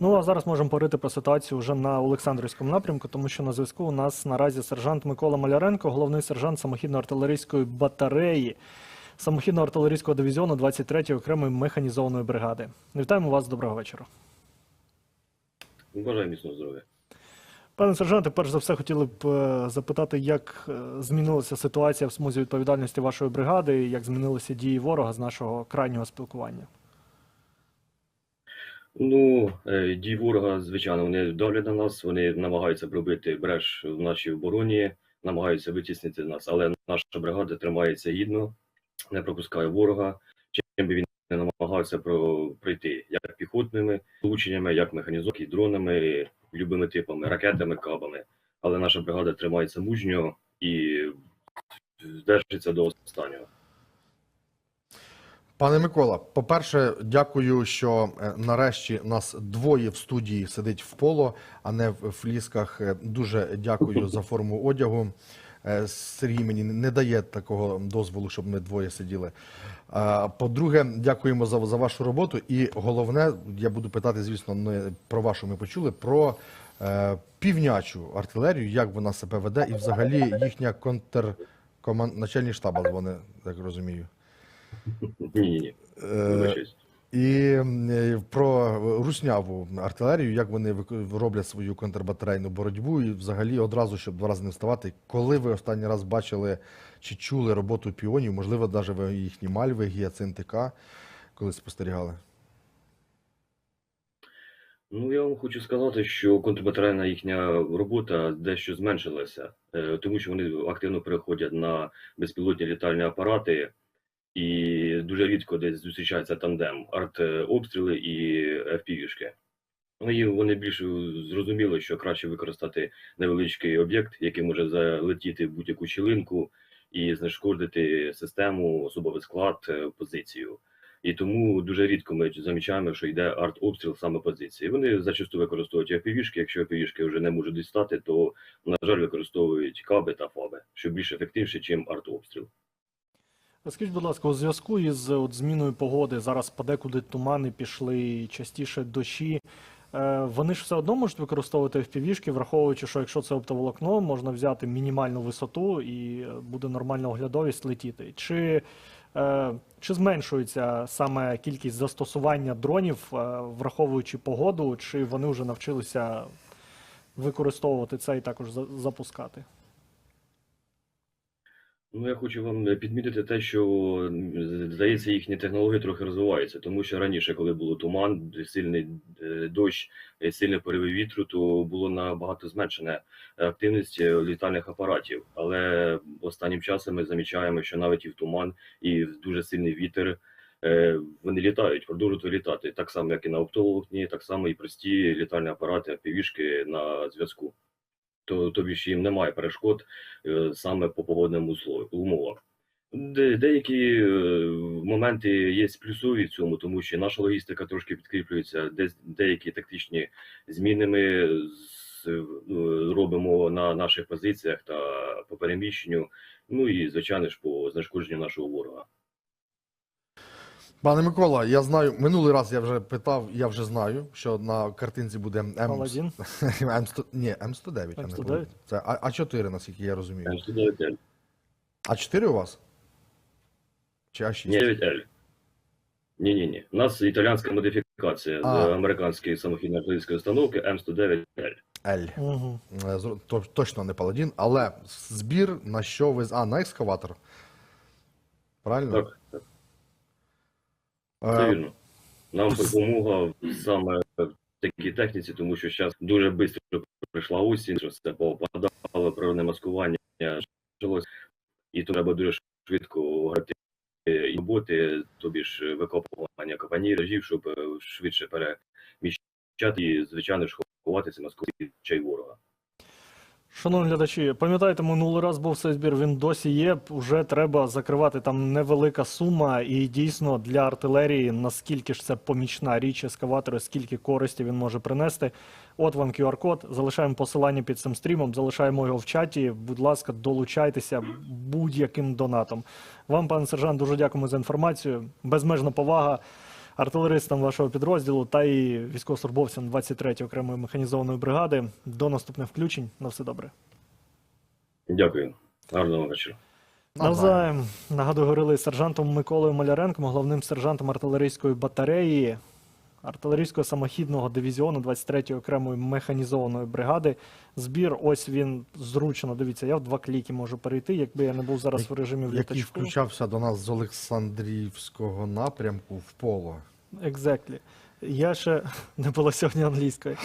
Ну а зараз можемо говорити про ситуацію вже на Олександрівському напрямку, тому що на зв'язку у нас наразі сержант Микола Маляренко, головний сержант самохідно-артилерійської батареї самохідно-артилерійського дивізіону 23-ї окремої механізованої бригади. Вітаємо вас, доброго вечора. Бажаю міцного здоров'я. Пане сержанте, перш за все хотіли б е, запитати, як е, змінилася ситуація в смузі відповідальності вашої бригади, як змінилися дії ворога з нашого крайнього спілкування. Ну, е, дії ворога, звичайно, вони давлять на нас, вони намагаються пробити бреш в нашій обороні, намагаються витіснити нас, але наша бригада тримається гідно, не пропускає ворога, чим би він не намагався про- пройти, як піхотними влученнями, як механізованими, дронами, любими типами, ракетами, кабами. Але наша бригада тримається мужньо і держиться до останнього. Пане Микола, по-перше, дякую, що е, нарешті нас двоє в студії сидить в поло, а не в флісках. Е, Дуже дякую за форму одягу. Е, Сергій мені не дає такого дозволу, щоб ми двоє сиділи. По-друге, дякуємо за, за вашу роботу. І головне, я буду питати, звісно, не про вашу ми почули, про півнячу артилерію, як вона себе веде, і взагалі їхня контр... команд... начальник штаба, вони, так розумію. Ні, ні, ні. Е, і е, про русняву артилерію, як вони роблять свою контрбатарейну боротьбу, і взагалі одразу, щоб два рази не вставати. Коли ви останній раз бачили чи чули роботу піонів, можливо, навіть їхні мальви, гіацинти К, коли спостерігали? Ну, я вам хочу сказати, що контрбатарейна їхня робота дещо зменшилася, е, тому що вони активно переходять на безпілотні літальні апарати, і дуже рідко десь зустрічається тандем арт-обстріли і FPV-шки. Ну, вони більше зрозуміли, що краще використати невеличкий об'єкт, який може залетіти в будь-яку щілинку і знешкодити систему, особовий склад, е, позицію. І тому дуже рідко ми замічаємо, що йде арт-обстріл саме позиції. Вони зачасту використовують FPV-шки. Якщо FPV-шки вже не можуть дістати, то, на жаль, використовують каби та фаби, що більш ефективніше, ніж арт-обстріл. Скажіть, будь ласка, у зв'язку із от, зміною погоди, зараз подекуди тумани пішли, частіше дощі. Е, Вони ж все одно можуть використовувати FPV-шки, враховуючи, що якщо це оптоволокно, можна взяти мінімальну висоту і е, буде нормальна оглядовість летіти. Чи, е, чи зменшується саме кількість застосування дронів, е, враховуючи погоду, чи вони вже навчилися використовувати це і також за- запускати? Ну, я хочу вам підмітити те, що здається, їхні технології трохи розвиваються, тому що раніше, коли було туман, сильний е, дощ, е, сильні пориви вітру, то було набагато зменшена активність е, літальних апаратів. Але останнім часом ми замічаємо, що навіть і в туман, і в дуже сильний вітер е, вони літають, продовжують літати так само, як і на оптоволокні, так само і прості літальні апарати, півішки на зв'язку. То тобі ж їм немає перешкод е, саме по погодним умовам. Де, деякі е, моменти є плюсові в цьому, тому що наша логістика трошки підкріплюється, десь деякі тактичні зміни ми е, робимо на наших позиціях та по переміщенню, ну і звичайно ж по знешкодженню нашого ворога. Пане Микола, я знаю, минулий раз я вже питав, я вже знаю, що на картинці буде М... Паладін? М100... Ні, М109. М109? Це А- А4, наскільки я розумію. М109Л. А4 у вас? Чи А6? Ні, 9Л. Ні, ні, ні. У нас італійська модифікація А. з американської самохідно-артилерійської установки М109Л. L. Угу. Точно не паладін, але збір на що ви. А, на екскаватор. Правильно? Так, так. Вірно. Нам допомога саме в такій техніці, тому що зараз дуже швидко прийшла осінь, що все попадало, природне маскування почалось, і то треба дуже швидко грати і роботи, тобі ж викопування капаніражів, щоб е, швидше переміщати і, звичайно ж, ховатися маскувати чай ворога. Шановні глядачі, пам'ятаєте, минулий раз був цей збір, він досі є. Вже треба закривати там невелика сума, і дійсно для артилерії наскільки ж це помічна річ ескаватора, скільки користі він може принести. От вам QR-код. Залишаємо посилання під цим стрімом, залишаємо його в чаті. Будь ласка, долучайтеся будь-яким донатом. Вам, пане сержант, дуже дякуємо за інформацію. Безмежна повага. Артилеристам вашого підрозділу та і військовослужбовцям 23-ї окремої механізованої бригади. До наступних включень. На все добре. Дякую. Гарного вечора. Навзаєм нагадую, говорили з сержантом Миколою Маляренком, головним сержантом артилерійської батареї артилерійського самохідного дивізіону 23-ї окремої механізованої бригади. Збір, ось він зручно. Дивіться, я в два кліки можу перейти, якби я не був зараз в режимі в Який включався до нас з Олександрівського напрямку в поло. Exactly. Я ще не було сьогодні англійської.